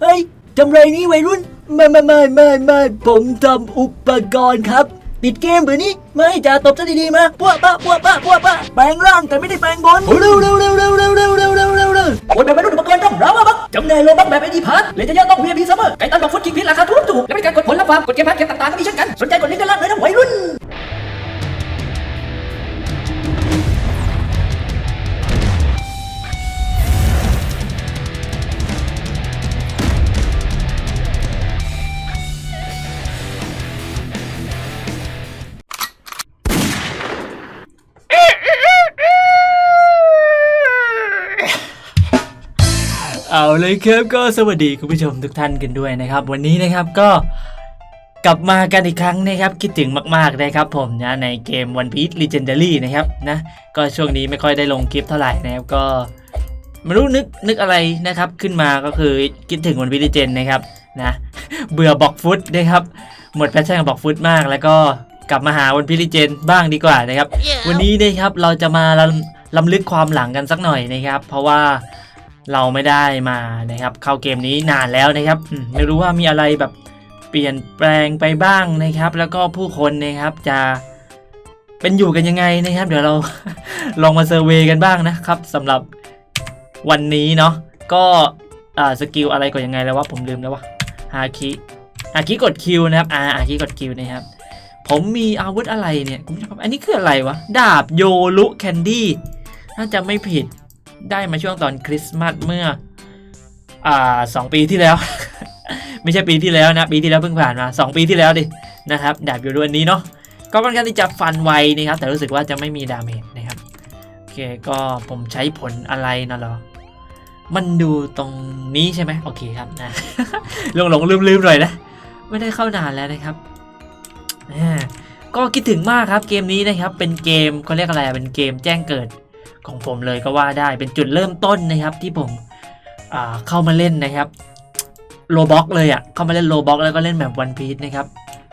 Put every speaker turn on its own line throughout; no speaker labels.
เฮ้ยจำเลยนี้วัยรุ่นไม่ไม่ไม่ไม่ไม่ผมทำอุปกรณ์ครับติดเกมหรือนี่ไม่จ่าตบซะดีๆมาพวกปะพวกปะพวกปะแปลงร่างแต่ไม่ได้แปลงบอลเร็วเร็วเร็วเร็วเร็วเร็วเร็วเร็วเร็วเร็วโอนแบบวัยรุ่นอุปกรณ์ต้องรามาบักจำเลยโลบักแบบไอดีพาร์ทเลยจะยอดต้องเวียพีซัมเมอร์ไก่ตันบอกฟุตคิกพิษราคาถูกถูกและบริการกดผลลัพธ์ฟาร์มกดเกมพาร์ทเกมต่างๆก็มีเช่นกันสนใจกดลิงก์ด้านล่างเลยนะวัยรุ่น เอาเลยครับก็สวัสดีคุณผู้ชมทุกท่านกันด้วยนะครับ วันนี้นะครับก็กลับมากันอีกครั้งนะครับ คิดถึงมากๆนะครับผมนะในเกม One Piece Legendary นะครับนะก็ช่วงนี้ไม่ค่อยได้ลงคลิปเท่าไหร่นะครับก็ไม่รู้นึกนึกอะไรนะครับขึ้นมาก็คือคิดถึง One Piece Legend นะครับนะเบื่อบอกฟุตนะครับหมดแพชชั่นกับบอกฟุตมาก แล้วก็กลับมาหา One Piece Legend บ้างดีกว่านะครับ วันนี้นะครับเราจะมาลำลำลึกความหลังกันสักหน่อยนะครับ เพราะว่า เราไม่ได้มานะครับ เข้าเกมนี้นานแล้วนะครับไม่รู้ว่ามีอะไรแบบเปลี่ยนแปลงไปบ้างนะครับ แล้วก็ผู้คนนะครับจะเป็นอยู่กันยังไงนะครับ เดี๋ยวเราลองมาเซอร์เวยกันบ้างนะครับสำหรับวันนี้เนาะก็อ่าสกิลอะไรก็ยังไงแล้ววะผมลืมแล้ววะฮาคิฮาคิกดคิวนะครับอาฮาคิกดคิวนะครับ ผมมีอาวุธอะไรเนี่ยคุณผู้ชมครับอันนี้คืออะไรวะ ดาบโยรุแคนดี้น่าจะไม่ผิด ได้มาช่วงตอนคริสต์มาสเมื่ออ่าสองปีที่แล้ว ไม่ใช่ปีที่แล้วนะ ปีที่แล้วเพิ่งผ่านมา 2 ปีที่แล้วดินะครับดาบโยรุอันนี้เนาะก็ค่อนข้างที่จะฟันไวนะครับแต่รู้สึกว่าจะไม่มีดาเมจนะครับโอเคก็ผมใช้ผลอะไรนะหรอมันดูตรงนี้ใช่ไหมโอเคครับนะหลงหลงลืมลืมหน่อยนะไม่ได้เข้านานแล้วนะครับก็คิดถึงมากครับเกมนี้นะครับเป็นเกมเขาเรียกอะไรเป็นเกมแจ้งเกิด ของผมเลยก็ว่าได้เป็นจุดเริ่มต้นนะครับที่ผมเข้ามาเล่นนะครับโลบ็อกเลยอะ่ะเข้ามาเล่นโลบ็อกแล้วก็เล่นแบบวันพี e นะครับ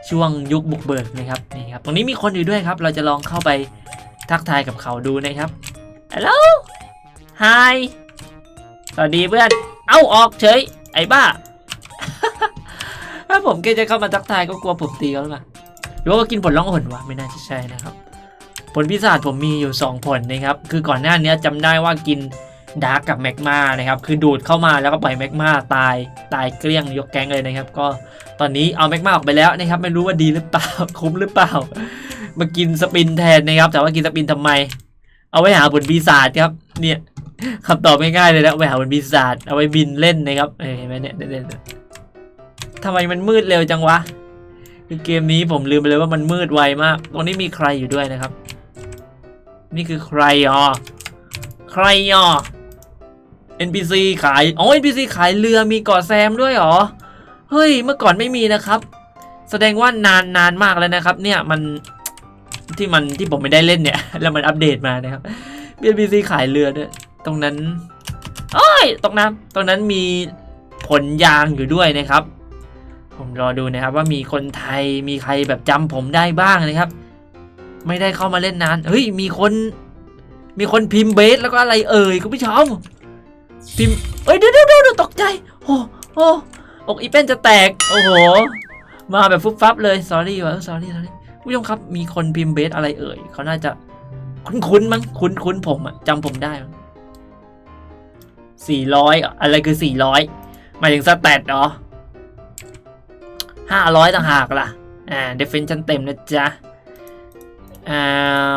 ช่วงยุคบุกเบิกนะครับนี่ครับตรงนี้มีคนอยู่ด้วยครับ เราจะลองเข้าไปทักทายกับเขาดูนะครับฮัลโหลไฮสวัสดีเพื่อน เอ้าออกเฉย ไอ้บ้า ถ้าผมแค่จะเข้ามาทักทายก็กลัวผมตีเขาหรือเปล่าหรือว่าก็กินผลล่องหนวะไม่น่าจะใช่นะครับ ผลพิศาจผมมีอยู่ 2 ผลนะครับ คือก่อนหน้านี้จำได้ว่ากินดาร์กกับแมกมานะครับ คือดูดเข้ามาแล้วก็ปล่อยแมกมาตายตายเกลี้ยงยกแก๊งเลยนะครับ ก็ตอนนี้เอาแมกมาออกไปแล้วนะครับ ไม่รู้ว่าดีหรือเปล่า คุ้มหรือเปล่า มากินสปินแทนนะครับ แต่ว่ากินสปินทำไม เอาไว้หาผลปีศาจครับ เนี่ยคำตอบง่ายๆเลยนะเอาไว้หาผลปีศาจเอาไว้บินเล่นนะครับเออเห็นไหมเนี่ยเล่นๆทำไมมันมืดเร็วจังวะคือเกมนี้ผมลืมไปเลยว่ามันมืดไวมาก ตรงนี้มีใครอยู่ด้วยนะครับ นี่คือใครอ่อใครอ่อ NPC ขาย อ๋อ NPC ขายเรือมีเกาะแซมด้วยเหรอ เฮ้ย เมื่อก่อนไม่มีนะครับ แสดงว่านานนานมากแล้วนะครับ เนี่ยมันที่มันที่ผมไม่ได้เล่นเนี่ย แล้วมันอัปเดตมานะครับ NPC ขายเรือด้วย ตรงนั้นโอ้ยตรงนั้นตรงนั้นมีผลยางอยู่ด้วยนะครับ ผมรอดูนะครับว่ามีคนไทยมีใครแบบจำผมได้บ้างนะครับ ไม่ได้เข้ามาเล่นนาน เฮ้ย มีคน มีคนพิมพ์เบสแล้วก็อะไรเอ่ยคุณผู้ชมพิมพ์เอ้ยเดี๋ยวเดี๋ยวเดี๋ยวตกใจ โอ้โอ้อกอีเป็นจะแตก โอ้โห มาแบบฟุบฟับเลย sorry วะ sorry sorry คุณผู้ชมครับ มีคนพิมพ์เบสอะไรเอ่ย เขาน่าจะคุ้นๆมั้ง คุ้นคุ้นๆผมอะจำผมได้สี่ร้อยอะไรคือสี่ร้อยหมายถึงสแตทเหรอห้าร้อยต่างหากล่ะ อ่า เดฟเฟนชันเต็มนะจ๊ะ อ่า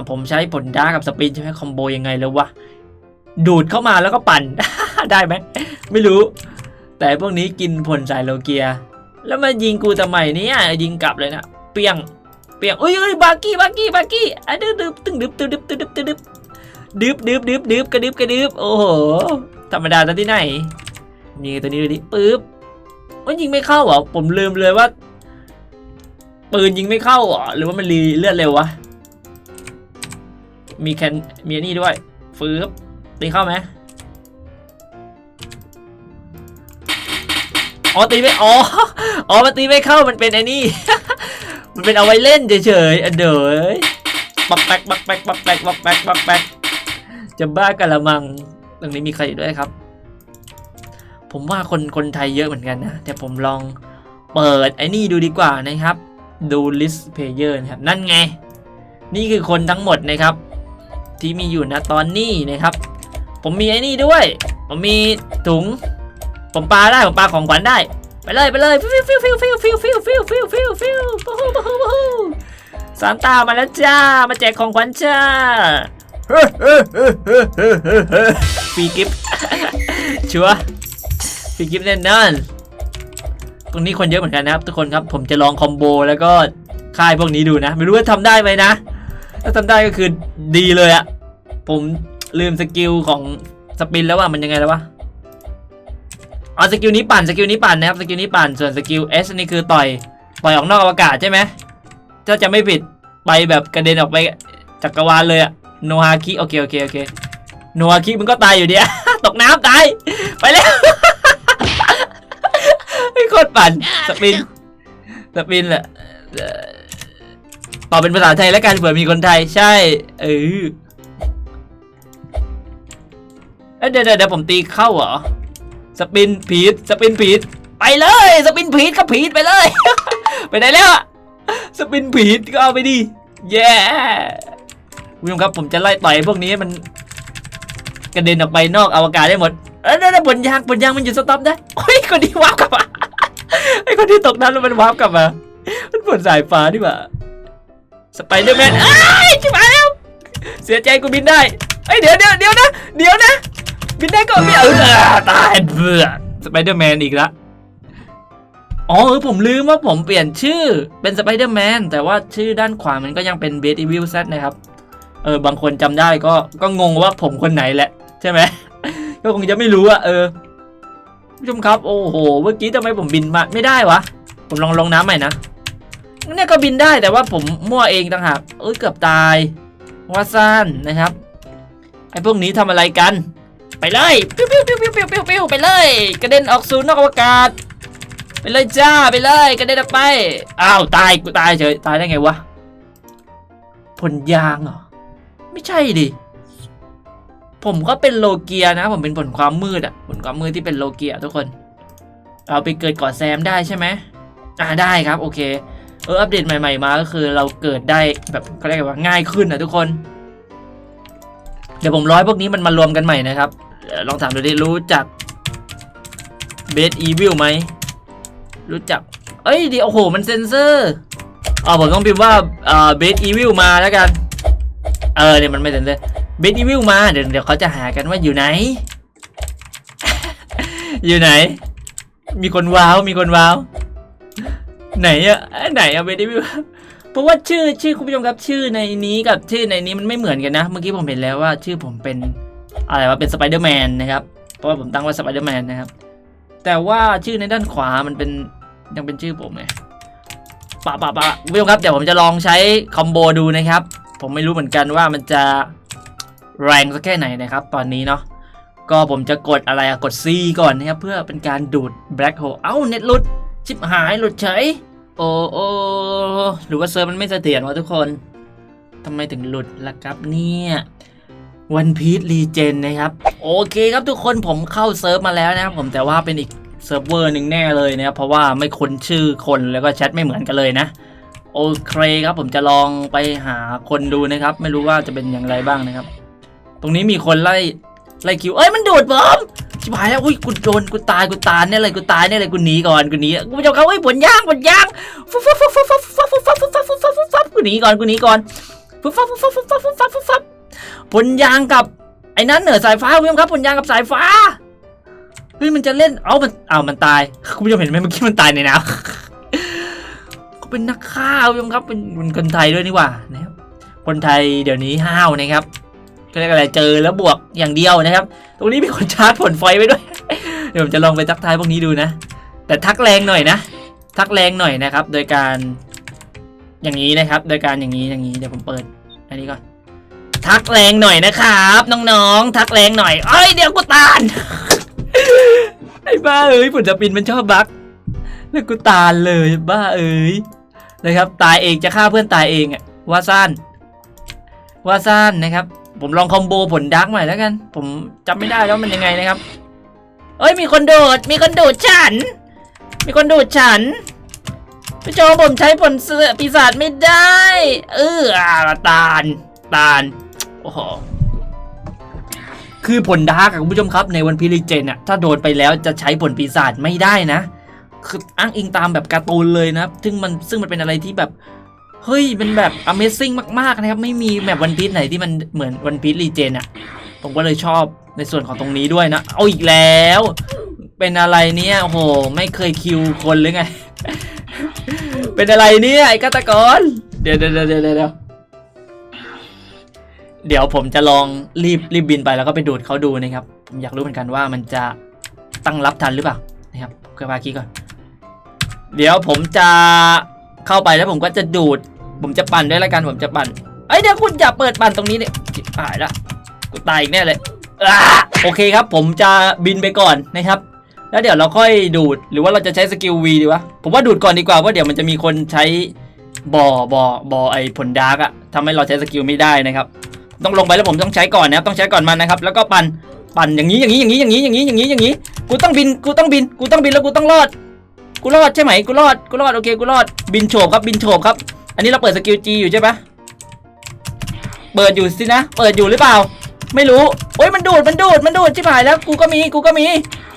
ผมใช้ผลดาร์กับสปินใช่ไหมคอมโบยังไงแล้ววะดูดเข้ามาแล้วก็ปั่น ได้ไหมไม่รู้ แต่พวกนี้กินผลสายโลเกีย แล้วมายิงกูทำไมเนี่ยยิงกลับเลยนะเปียงเปียงอุ้ยอุ้ยบากี้บากี้บากี้อะดึ๊บดึ๊บตึงดึ๊บตึงดึ๊บตึงดึ๊บตึงดึบดึ๊บดึ๊บดึ๊บดึ๊บกระดึ๊บกระดึ๊บโอ้โหธรรมดาตอนที่ไหนนี่ตัวนี้ดูดิปึ๊บมันยิงไม่เข้าเหรอผมลืมเลยว่าปืนยิงไม่เข้าเหรอหรือว่ามันรีเลือดเร็ววะ มีแคนมีอันนี่ด้วยฟืบตีเข้าไหมอ๋อตีไม่อ๋ออ๋อมันตีไม่เข้ามันเป็นไอ้นี่ มันเป็นเอาไว้เล่นเฉยๆอะเด๋ยบักแป๊กบักแป๊กบักแป๊กบักแป๊กบักแป๊กจะบ้ากันละมังตรงนี้มีใครอยู่ด้วยครับ ผมว่าคนคนไทยเยอะเหมือนกันนะแต่ผมลองเปิดไอ้นี่ดูดีกว่านะครับ ดู list player นะครับ นั่นไง นี่คือคนทั้งหมดนะครับ ที่มีอยู่นะตอนนี้นะครับ ผมมีไอ้นี่ด้วย ผมมีถุง ผมปาได้ผมปาของขวัญได้ ไปเลยไปเลยฟิวฟิวฟิวฟิวฟิวฟิวฟิวฟิวฟิวฟิวฟูฮูฟูฮูฟูฮูซานต้ามาแล้วจ้ามาแจกของขวัญจ้าฟรีกิฟต์ชัวฟรีกิฟต์แน่นอนตรงนี้คนเยอะเหมือนกันนะครับ ทุกคนครับผมจะลองคอมโบแล้วก็ค่ายพวกนี้ดูนะ ไม่รู้ว่าทำได้ไหมนะ ถ้าทำได้ก็คือดีเลยอะผมลืมสกิลของสปินแล้วว่ามันยังไงแล้ววะเอาสกิลนี้ปั่นสกิลนี้ปั่นนะครับสกิลนี้ปั่นส่วนสกิล S นี่คือต่อยต่อยออกนอกอวกาศใช่ไหมถ้าจะไม่ผิดไปแบบกระเด็นออกไปจักรวาลเลยอะโนฮาคิโอเคโอเคโอเคโนฮาคิมันก็ตายอยู่ดีอะตกน้ำตายไปแล้วไม่โคตรปั่นสปินสปินแหละเอ่อ ตอบเป็นภาษาไทยแล้วกันเผื่อมีคนไทยใช่ เออเดี๋ยวเดี๋ยวผมตีเข้าเหรอ สปินผีดสปินผีดไปเลย สปินผีดก็ผีดไปเลย ไปไหนแล้วสปินผีดก็เอาไปดิแย่คุณผู้ชมครับผมจะไล่ต่อยพวกนี้มันกระเด็นออกไปนอกอวกาศได้หมดเออนั่นบนยางบนยางมันหยุดสต็อปได้โอ้ยคนที่ว้าร์ปกลับมาไอ้คนที่ตกน้ำแล้วมันว้าร์ปกลับมามันบนสายฟ้าดีกว่า สไปเดอร์แมนอ้ายชิบหายแล้วเสียใจกูบินได้เอ้ยเดี๋ยวเดี๋ยวเดี๋ยวนะ เดี๋ยวนะ บินได้ก็บินเออตายเบื่อสไปเดอร์แมนอีกละอ๋อเออผมลืมว่าผมเปลี่ยนชื่อเป็นสไปเดอร์แมนแต่ว่าชื่อด้านขวามันก็ยังเป็นเบสอีวิลซนะครับ เออบางคนจำได้ก็ก็งงว่าผมคนไหนแหละ ใช่ไหมก็คงจะไม่รู้อะเออผู้ชมครับ โอ้โห เมื่อกี้ทำไมผมบินมาไม่ได้วะ ผมลองลงน้ำใหม่นะ เนี่ยก็บินได้แต่ว่าผมมั่วเองต่างหากเอ้ยเกือบตายว่าซ่านนะครับไอ้พวกนี้ทำอะไรกัน ไปเลยปิ้วปิ้วปิ้วปิ้วปิ้วปิ้วปิ้วไปเลย กระเด็นออกสู่นอกอวกาศ ไปเลยจ้าไปเลยกระเด็นออกไปอ้าวตายกูตายเฉยตายได้ไงวะผลยางเหรอไม่ใช่ดิผมก็เป็นโลเกียนะ ผมเป็นผลความมืดอะผลความมืดที่เป็นโลเกียทุกคน เราไปเกิดก่อแซมได้ใช่ไหมอ่าได้ครับโอเค เอออัปเดตใหม่ๆมาก็คือเราเกิดได้แบบเขาเรียกว่าง่ายขึ้นนะทุกคน เดี๋ยวผมร้อยพวกนี้มันมารวมกันใหม่นะครับ ลองถามดูดิรู้จักเบสอีวิลไหมรู้จัก เอ้ยเดี๋ยวโอ้โห มันเซนเซอร์อ๋อผมต้องพิมพ์ว่าเออเบสอีวิลมาแล้วกัน เออเนี่ยมันไม่เซนเซอร์เบสอีวิลมาเดี๋ยวเดี๋ยวเขาจะหากันว่าอยู่ไหน อยู่ไหน มีคนว้าว มีคนว้าว ไหนอะไหนอะเบสอีวิลเพราะว่าชื่อชื่อคุณผู้ชมครับชื่อในนี้กับชื่อในนี้มันไม่เหมือนกันนะ เมื่อกี้ผมเห็นแล้วว่าชื่อผมเป็นอะไรวะเป็นสไปเดอร์แมนนะครับเพราะว่าผมตั้งว่าสไปเดอร์แมนนะครับแต่ว่าชื่อในด้านขวามันเป็นยังเป็นชื่อผมไงปะปะปะคุณผู้ชมครับเดี๋ยวผมจะลองใช้คอมโบดูนะครับ ผมไม่รู้เหมือนกันว่ามันจะแรงสักแค่ไหนนะครับ ตอนนี้เนาะก็ผมจะกดอะไรอะกด C ก่อนนะครับเพื่อเป็นการดูด Black Hole เอ้าเน็ตหลุดชิบหายหลุดเฉย โอ้โอหรือว่าเซิร์ฟมันไม่เสถียรวะทุกคนทำไมถึงหลุดล่ะครับเนี่ยวันพี e รีเจนนะครับ โอเคครับทุกคนผมเข้าเซิร์ฟมาแล้วนะครับผมแต่ว่าเป็นอีกเซิร์ฟเวอร์หนึ่งแน่เลยนะครับเพราะว่าไม่คุ้นชื่อคนแล้วก็แชทไม่เหมือนกันเลยนะ โอเคครับผมจะลองไปหาคนดูนะครับ ไม่รู้ว่าจะเป็นอย่างไรบ้างนะครับ ตรงนี้มีคนไล่ไล่คิว เอ้ยมันดูดผม ชิบหายแล้วอุ้ยกูโดนกูตายกูตายเนี่ยเลยกูตายเนี่ยเลยกูหนีก่อนกูหนีกูไม่ชอบเขาเอ้ยผลย่างผลย่างฟุบฟับฟุบฟับฟุบฟับฟุบฟับฟุบฟับฟุบฟับฟุบฟับกูหนีก่อนกูหนีก่อนฟุบฟับฟุบฟับฟุบฟับฟุบฟับฟุบฟับผลยางกับไอ้นั้นเหนือสายฟ้าคุณผู้ชมครับผลยางกับสายฟ้าเฮ้ยมันจะเล่นเอ้ามันเอ้ามันตายคุณผู้ชมเห็นไหมเมื่อกี้มันตายในน้ำเขาเป็นนักฆ่าคุณผู้ชมครับเป็นเป็นคนไทยด้วยนี่หว่านะครับคนไทยเดี๋ยวนี้ห้าวนะครับ ก็เรียกอะไรเจอแล้วบวกอย่างเดียวนะครับ ตรงนี้มีคนชาร์จผลไฟไว้ด้วย เดี๋ยวผมจะลองไปทักทายพวกนี้ดูนะ แต่ทักแรงหน่อยนะ ทักแรงหน่อยนะครับ โดยการอย่างนี้นะครับ โดยการอย่างนี้อย่างนี้เดี๋ยวผมเปิดอันนี้ก่อนทักแรงหน่อยนะครับน้องๆทักแรงหน่อยเอ้ยเดี๋ยวกูตานไอ้บ้าเอ้ยผลจะปินมันชอบบักแล้วกูตานเลยบ้าเอ้ยนะครับ ตายเองจะฆ่าเพื่อนตายเองอะว่าสั้นว่าสั้นนะครับ ผมลองคอมโบผลดักใหม่แล้วกัน ผมจำไม่ได้แล้วมันยังไงนะครับ เอ้ยมีคนโดด มีคนดูดฉัน มีคนดูดฉันพี่โจผมใช้ผลเสือปีศาจไม่ได้ เอออาตาลตาลโอ้โหคือผลดาร์กคุณผู้ชมครับในวันพิลิเจนอะถ้าโดนไปแล้วจะใช้ผลปีศาจไม่ได้นะ คืออ้างอิงตามแบบการ์ตูนเลยนะ ซึ่งมันซึ่งมันเป็นอะไรที่แบบ เฮ้ยเป็นแบบ Amazing มาก ๆ นะครับ ไม่มีแบบวันพี e ไหนที่มันเหมือนวันพี e รีเจนอะผมก็เลยชอบในส่วนของตรงนี้ด้วยนะ เอาอีกแล้ว เป็นอะไรเนี่ยโอ้โห ไม่เคยคิวคนหรือไง เป็นอะไรเนี่ยไอ้ฆาตกร เดี๋ยวเดี๋ยวเดี๋ยวเดี๋ยวเดี๋ยวผมจะลองรีบรีบบินไปแล้วก็ไปดูดเขาดูนะครับผมอยากรู้เหมือนกันว่ามันจะตั้งรับทันหรือเปล่านะครับเกระบาคีก่อน เดี๋ยวผมจะ เข้าไปแล้วผมก็จะดูด ผมจะปั่นด้วยละกันผมจะปั่นเอ้ยเดี๋ยวคุณอย่าเปิดปั่นตรงนี้เนี่ยชิบหายละกูตายอีกแน่เลยอโอเคครับ ผมจะบินไปก่อนนะครับ แล้วเดี๋ยวเราค่อยดูดหรือว่าเราจะใช้สกิลวีดีวะผมว่าดูดก่อนดีกว่าเพราะเดี๋ยวมันจะมีคนใช้บอบอบอไอผลดาร์กอะทำให้เราใช้สกิลไม่ได้นะครับ ต้องลงไปแล้วผมต้องใช้ก่อนนะครับต้องใช้ก่อนมันนะครับ แล้วก็ปั่นปั่นอย่างนี้อย่างนี้อย่างนี้อย่างนี้อย่างนี้อย่างนี้อย่างนี้กูต้องบินกูต้องบินกูต้องบินแล้วกูต้องรอด กูรอดใช่ไหมกูรอดกูรอดโอเคกูรอดบินโฉบครับบินโฉบครับ อันนี้เราเปิดสกิลจีอยู่ใช่ปะเปิดอยู่สินะ เปิดอยู่หรือเปล่า ไม่รู้โอ้ยมันดูดมันดูดมันดูดชิบหายแล้วกูก็มีกูก็มี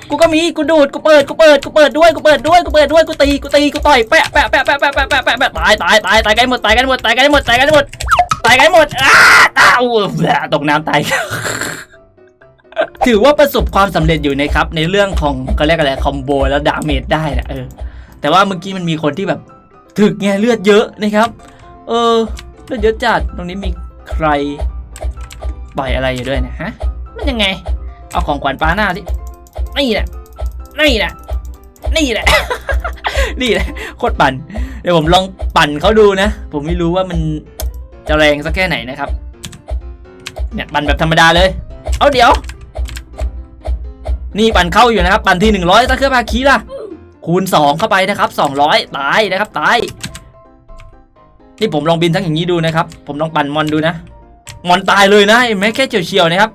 กูก็มีกูดูดกูเปิดกูเปิดกูเปิดด้วยกูเปิดด้วยกูเปิดด้วยกูตีกูตีกูต่อยแปะแปะแปะแปะแปะแปะแปะแปะแปะตายตายตายตายกันหมดตายกันหมดตายกันหมดตายกันหมดตายกันหมดอ้าอ้าวตกน้ำตาย ถือว่าประสบความสำเร็จอยู่นะครับ ในเรื่องของเขาเรียกอะไรคอมโบแล้วดาเมจได้นะเออ แต่ว่าเมื่อกี้มันมีคนที่แบบถึกไงเลือดเยอะนะครับ เออเลือดเยอะจัดตรงนี้มีใครปล่อยอะไรอยู่ด้วยนะฮะมันยังไง เอาของขวัญปาหน้าดินี่แหละนี่แหละนี่แหละนี่แหละโคตรปั่นเดี๋ยวผมลองปั่นเขาดูนะ ผมไม่รู้ว่ามันจะแรงสักแค่ไหนนะครับ เนี่ยปั่นแบบธรรมดาเลย เอาเดี๋ยว นี่ปั่นเข้าอยู่นะครับ ปั่นที่หนึ่งร้อยตะเครื่องพาคีล่ะ คูณ 2 เข้าไปนะครับ 200 ตายนะครับตายนี่ผมลองบินทั้งอย่างนี้ดูนะครับ ผมลองปั่นมอนดูนะ มอนตายเลยนะเห็นไหมแค่เฉียวๆนะครับ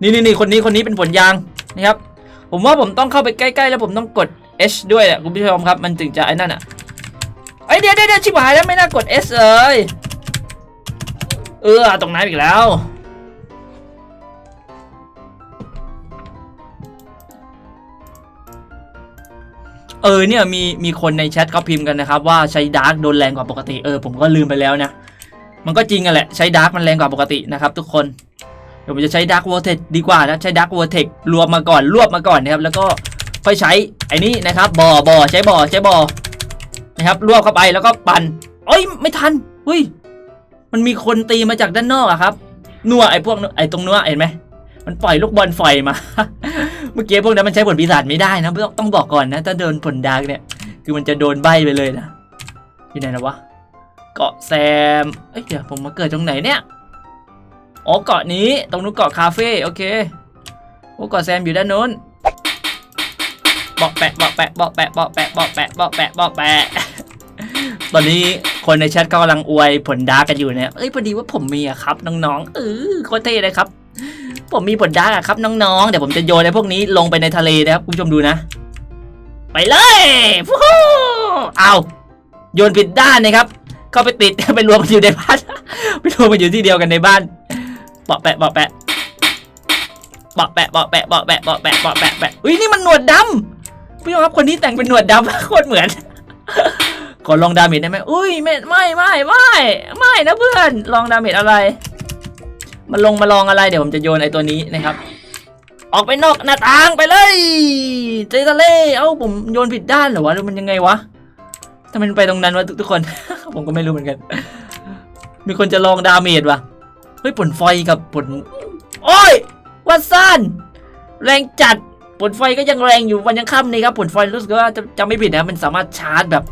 นี่นี่นี่คนนี้คนนี้เป็นผลยางนะครับ ผมว่าผมต้องเข้าไปใกล้ๆ แล้วผมต้องกด H ด้วยแหละคุณผู้ชมครับ มันถึงจะไอ้นั่นอะไอเดี๋ยวเดี๋ยวเดี๋ยวชิบหายแล้วไม่น่ากด S เลย เออตรงน้ำอีกแล้ว เออเนี่ยมีมีคนในแชทเขาพิมพ์กันนะครับว่าใช้ดาร์กโดนแรงกว่าปกติเออผมก็ลืมไปแล้วนะ มันก็จริงอะแหละใช้ดาร์กมันแรงกว่าปกตินะครับทุกคนเดี๋ยวผมจะใช้ดาร์กวอเทคดีกว่านะใช้ดาร์กวอเทครวมมาก่อนรวบมาก่อนนะครับแล้วก็ค่อยใช้ไอ้นี่นะครับบ่อบ่อใช้บ่อใช้บ่อนะครับรวบเข้าไปแล้วก็ปั่นเอ้ยไม่ทันเฮ้ยมันมีคนตีมาจากด้านนอกอะครับนัวไอ้พวกไอ้ตรงนัวเห็นไหมมันปล่อยลูกบอลไฟมา เมื่อกี้พวกนั้นมันใช้ผลปีศาจไม่ได้นะต้องต้องบอกก่อนนะ ถ้าโดนผลดาร์กเนี่ย คือมันจะโดนใบไปเลยนะ อยู่ไหนนะวะ เกาะแซม เอ้ยเดี๋ยวผมมาเกิดตรงไหนเนี่ยอ๋อเกาะนี้ ตรงนู้นเกาะคาเฟ่ โอเคโอ้เกาะแซมอยู่ด้านโน้นบอกแปะบอกแปะบอกแปะบอกแปะบอกแปะบอกแปะบอกแปะ ตอนนี้คนในแชทก็กำลังอวยผลดาร์กกันอยู่เนี่ยเอ้ยพอดีว่าผมมีอะครับน้องๆเออโคตรเท่เลยครับ ผมมีผลดาร์กครับน้องๆ เดี๋ยวผมจะโยนไอ้พวกนี้ลงไปในทะเลนะครับคุณผู้ชมดูนะ ไปเลยฟู้เอาโยนผิดด้านนะครับเข้าไปติดไปรวมกันอยู่ในบ้านไปรวมกันอยู่ที่เดียวกันในบ้านเบาะแปะเบาะแปะเบาะแปะเบาะแปะเบาะแปะเบาะแปะเบาะแปะแปะอุ้ยนี่มันหนวดดำพี่ครับคนนี้แต่งเป็นหนวดดำโคตรเหมือนขอลองดาเมจได้ไหมอุ้ยไม่ไม่ไม่ไม่ไม่นะเพื่อนลองดาเมจอะไร มาลงมาลองอะไรเดี๋ยวผมจะโยนไอ้ตัวนี้นะครับ ออกไปนอกหน้าต่างไปเลยเจทะเล่เอ้าผมโยนผิดด้านเหรอวะหรือมันยังไงวะทำไมมันไปตรงนั้นวะทุกคน ผมก็ไม่รู้เหมือนกัน มีคนจะลองดาเมจวะเฮ้ยผลไฟกับผลโอ้ยวัดซ่านแรงจัดผลไฟก็ยังแรงอยู่วันยังค่ำนี่ครับผลไฟรู้สึกว่าจะจำไม่ผิดนะมันสามารถชาร์จแบบ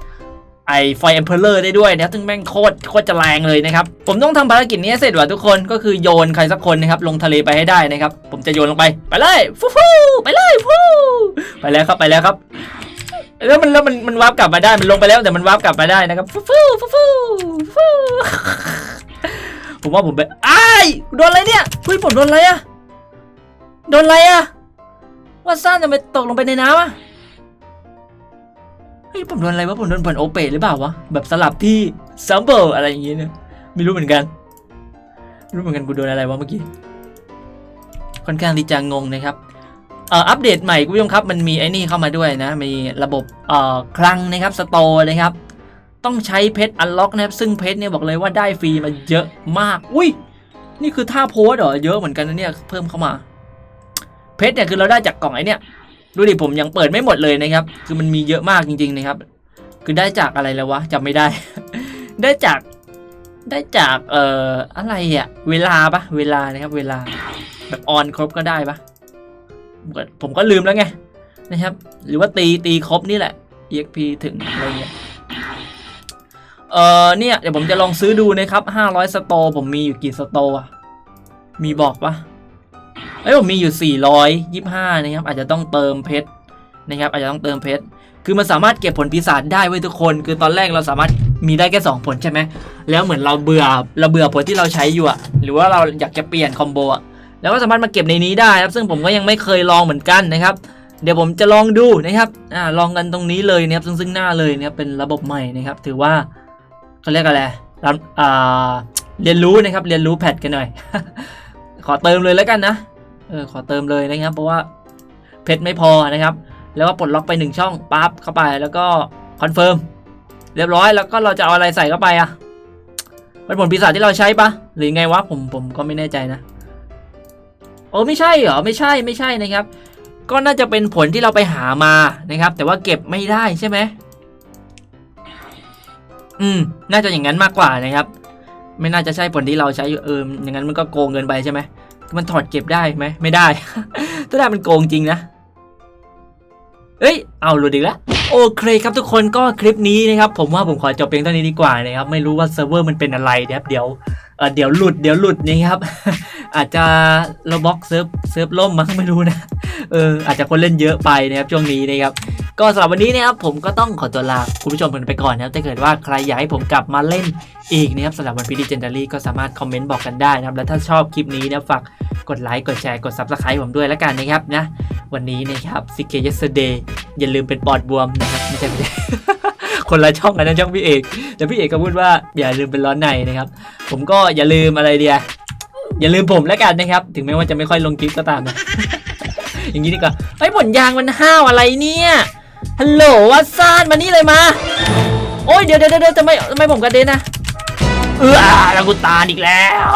ไอไฟเอ็มเพลเลอร์ได้ด้วยนะครับซึ่งแม่งโคตรโคตรจะแรงเลยนะครับ ผมต้องทำภารกิจนี้เสร็จว่ะทุกคนก็คือโยนใครสักคนนะครับลงทะเลไปให้ได้นะครับ ผมจะโยนลงไปไปเลยฟูฟูไปเลยฟูไปแล้วครับไปแล้วครับแล้วมันแล้วมันมันวาร์ปกลับมาได้มันลงไปแล้วแต่มันวาร์ปกลับมาได้นะครับฟูฟูฟูฟูฟูผมว่าผมไปอ้ายโดนอะไรเนี่ยเฮ้ยผมโดนอะไรอะโดนอะไรอะว่าซ่านจะไปตกลงไปในน้ำอะ ฮ้ยผมโดนอะไรวะผมโดนผลโอเปตหรือเปล่าวะแบบสลับที่ซัมเบิลอะไรอย่างเงี้ยเนี่ยไม่รู้เหมือนกันรู้เหมือนกันกูโดนอะไรวะเมื่อกี้ค่อนข้างที่จะงงนะครับเอ่ออัปเดตใหม่คุณผู้ชมครับ มันมีไอ้นี่เข้ามาด้วยนะ มีระบบเอ่อคลังนะครับสโตร์นะครับ ต้องใช้เพชรอันล็อกนะครับ ซึ่งเพชรเนี่ยบอกเลยว่าได้ฟรีมาเยอะมาก อุ้ย นี่คือท่าโพสเหรอ เยอะเหมือนกันนะเนี่ย เพิ่มเข้ามา เพชรเนี่ยคือเราได้จากกล่องไอ้เนี่ย ดูดิผมยังเปิดไม่หมดเลยนะครับ คือมันมีเยอะมากจริง ๆนะครับ คือได้จากอะไรแล้ววะจำไม่ได้ ได้จากได้จากเอ่ออะไรอะเวลาปะเวลานะครับ เวลาแบบออนครบก็ได้ปะผมก็ลืมแล้วไงนะครับ หรือว่าตีตีครบนี่แหละ exp ถึงอะไรเงี้ยเออเนี่ยเดี๋ยวผมจะลองซื้อดูนะครับ500สโตผมมีอยู่กี่สโตอะมีบอกปะ เอ้ยผมมีอยู่ 425 นะครับ อาจจะต้องเติมเพชรนะครับ อาจจะต้องเติมเพชร คือมันสามารถเก็บผลปีศาจได้ไว้ทุกคน คือตอนแรกเราสามารถมีได้แค่ 2 ผลใช่ไหม แล้วเหมือนเราเบื่อ เราเบื่อผลที่เราใช้อยู่อะหรือว่าเราอยากจะเปลี่ยนคอมโบอะแล้วก็สามารถมาเก็บในนี้ได้ครับ ซึ่งผมก็ยังไม่เคยลองเหมือนกันนะครับ เดี๋ยวผมจะลองดูนะครับ อ่า ลองกันตรงนี้เลยนะครับ ซึ่งซึ่งหน้าเลยนะครับ เป็นระบบใหม่นะครับ ถือว่าเขาเรียกอะไรรับอ่า เรียนรู้นะครับ เรียนรู้แพทกันหน่อย ขอเติมเลยแล้วกันนะ เออขอเติมเลยนะครับ เพราะว่าเพชรไม่พอนะครับ แล้วก็ปลดล็อกไปหนึ่งช่องปั๊บเข้าไปแล้วก็คอนเฟิร์มเรียบร้อยแล้วก็เราจะเอาอะไรใส่เข้าไปอะเป็นผลปีศาจที่เราใช้ปะหรือไงวะผมผมก็ไม่แน่ใจนะโอ้ไม่ใช่เหรอไม่ใช่ไม่ใช่นะครับ ก็น่าจะเป็นผลที่เราไปหามานะครับ แต่ว่าเก็บไม่ได้ใช่ไหมอืม น่าจะอย่างนั้นมากกว่านะครับ ไม่น่าจะใช่ผลที่เราใช้อยู่เอออย่างนั้นมันก็โกงเกินไปใช่ไหม มันถอดเก็บได้ไหมไม่ได้ ถ้าได้มันโกงจริงนะเอ้ย เอาหลุดอีกแล้วโอเคครับทุกคนก็คลิปนี้นะครับ ผมว่าผมขอจบเพียงเท่านี้ดีกว่านะครับ ไม่รู้ว่าเซิร์ฟเวอร์มันเป็นอะไรนะครับเดี๋ยว เออเดี๋ยวหลุดเดี๋ยวหลุดนะครับ อาจจะเราบล็อกเซิร์ฟเซิร์ฟล่มมั้งไม่รู้นะเอออาจจะคนเล่นเยอะไปนะครับช่วงนี้นะครับก็สำหรับวันนี้นะครับผมก็ต้องขอตัวลาคุณผู้ชมกันไปก่อนนะครับถ้าเกิดว่าใครอยากให้ผมกลับมาเล่นอีกนะครับสำหรับวันพีดีเจนดารี่ก็สามารถคอมเมนต์บอกกันได้นะครับแล้วถ้าชอบคลิปนี้นะฝากกดไลค์กดแชร์กด Subscribe ผมด้วยแล้วกันนะครับนะวันนี้นะครับซิกเกยสเดย์อย่าลืมเป็นปอดบวมนะครับไม่ใช่ไม่ใช่ คนละช่องกันนะช่องพี่เอกแต่พี่เอกก็พูดว่าอย่าลืมเป็นร้อนในนะครับ ผมก็อย่าลืมอะไรเดียอย่าลืมผมแล้วกันนะครับ ถึงแม้ว่าจะไม่ค่อยลงคลิปก็ตามนะอย่างนี้ดีกว่าไอ้ผลยางมันห้าวอะไรเนี่ยฮัลโหลวัซานมานี่เลยมา โอ้ยเดี๋ยวเดี๋ยวเดี๋ยวทำไมทำไมผมกระเด็นนะเออแล้วกูตาอีกแล้ว